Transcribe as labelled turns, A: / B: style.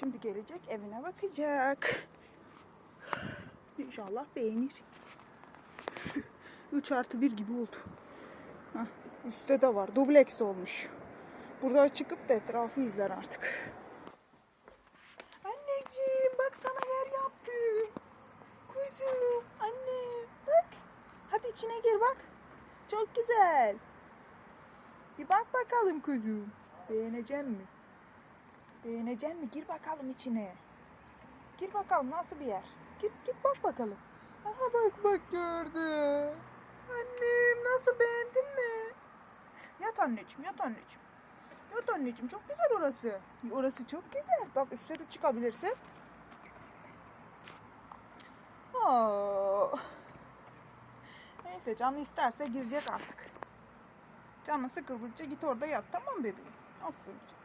A: Şimdi gelecek evine bakacak. İnşallah beğenir. 3 artı 1 gibi oldu. Hah, üstte de var. Dubleks olmuş. Burada çıkıp da etrafı izler artık. Anneciğim bak sana yer yaptım. Kuzum, anne bak. Hadi içine gir bak. Çok güzel. Bir bak bakalım kuzum. Beğenecek mi? Beğenecek mi? Gir bakalım içine. Gir bakalım nasıl bir yer. Git git bak bakalım. Aha bak bak gördü. Annem nasıl beğendin mi? Yat anneciğim yat anneciğim. Yat anneciğim çok güzel orası. Orası çok güzel. Bak üstte de çıkabilirsin. Aa. Neyse canı isterse girecek artık. Canı sıkıldıkça git orada yat tamam bebeğim? Aferin.